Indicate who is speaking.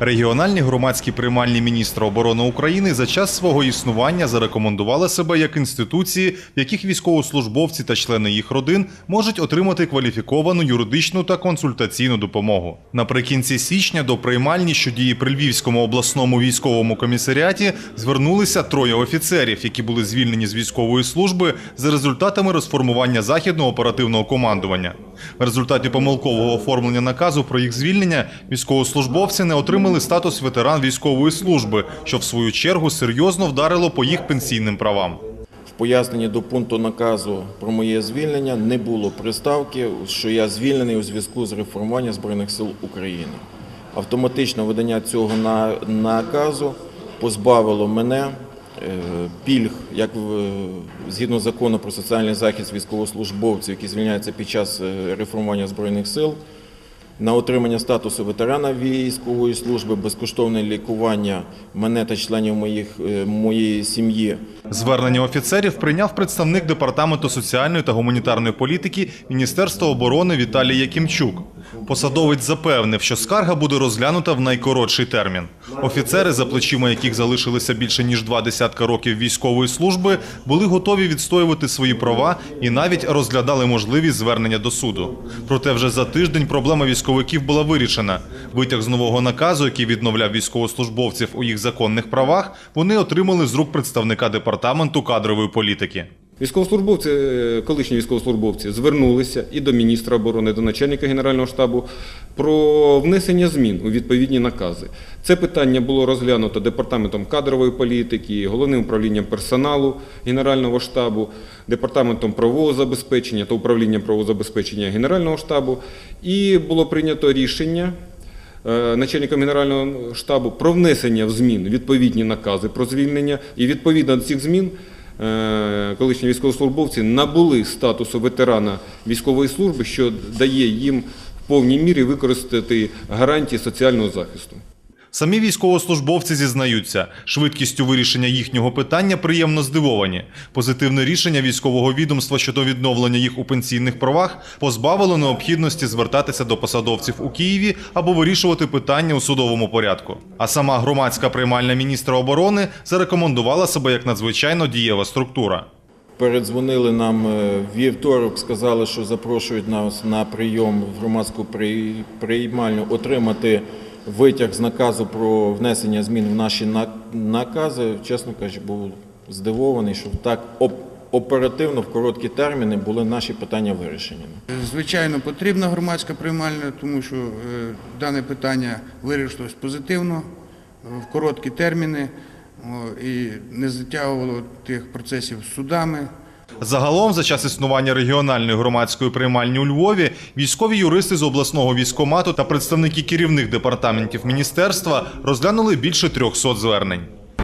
Speaker 1: Регіональні громадські приймальні міністра оборони України за час свого існування зарекомендували себе як інституції, в яких військовослужбовці та члени їх родин можуть отримати кваліфіковану юридичну та консультаційну допомогу. Наприкінці січня до приймальні, що діє при Львівському обласному військовому комісаріаті, звернулися троє офіцерів, які були звільнені з військової служби за результатами розформування західного оперативного командування. В результаті помилкового оформлення наказу про їх звільнення військовослужбовці не отримали статус ветеран військової служби, що в свою чергу серйозно вдарило по їх пенсійним правам.
Speaker 2: В поясненні до пункту наказу про моє звільнення не було приставки, що я звільнений у зв'язку з реформуванням Збройних сил України. Автоматичне видання цього наказу позбавило мене пільг, як згідно закону про соціальний захист військовослужбовців, які звільняються під час е, реформування Збройних сил, на отримання статусу ветерана військової служби, безкоштовне лікування мене та членів моїх, е, моєї сім'ї
Speaker 1: Звернення офіцерів прийняв представник департаменту соціальної та гуманітарної політики Міністерства оборони Віталій Якимчук. Посадовець запевнив, що скарга буде розглянута в найкоротший термін. Офіцери, за плечима яких залишилися більше ніж два десятка років військової служби, були готові відстоювати свої права і навіть розглядали можливість звернення до суду. Проте вже за тиждень проблема військовиків була вирішена. Витяг з нового наказу, який відновляв військовослужбовців у їх законних правах, вони отримали з рук представника департаменту кадрової політики.
Speaker 3: Військовослужбовці, е, колишні військовослужбовці звернулися і до міністра оборони, і до начальника Генерального штабу про внесення змін у відповідні накази. Це питання було розглянуто департаментом кадрової політики, головним управлінням персоналу Генерального штабу, департаментом правового забезпечення та управлінням правового забезпечення Генерального штабу. І було прийнято рішення е, начальником Генерального штабу про внесення в змін відповідні накази про звільнення. І відповідно до цих змін колишні військовослужбовці набули статусу ветерана військової служби, що дає їм в повній мірі використати гарантії соціального захисту.
Speaker 1: Самі військовослужбовці зізнаються, швидкістю вирішення їхнього питання приємно здивовані. Позитивне рішення військового відомства щодо відновлення їх у пенсійних правах позбавило необхідності звертатися до посадовців у Києві або вирішувати питання у судовому порядку. А сама громадська приймальна міністра оборони зарекомендувала себе як надзвичайно дієва структура.
Speaker 2: Передзвонили нам е, вівторок, сказали, що запрошують нас на прийом в громадську приймальню отримати витяг з наказу про внесення змін в наші накази. Чесно кажучи, був здивований, що так оперативно в короткі терміни були наші питання вирішені.
Speaker 4: Звичайно, потрібна громадська приймальня, тому що е, дане питання вирішилось позитивно, е, в короткі терміни і не затягувало тих процесів судами.
Speaker 1: Загалом, за час існування регіональної громадської приймальні у Львові, військові юристи з обласного військомату та представники керівних департаментів міністерства розглянули більше 300 звернень.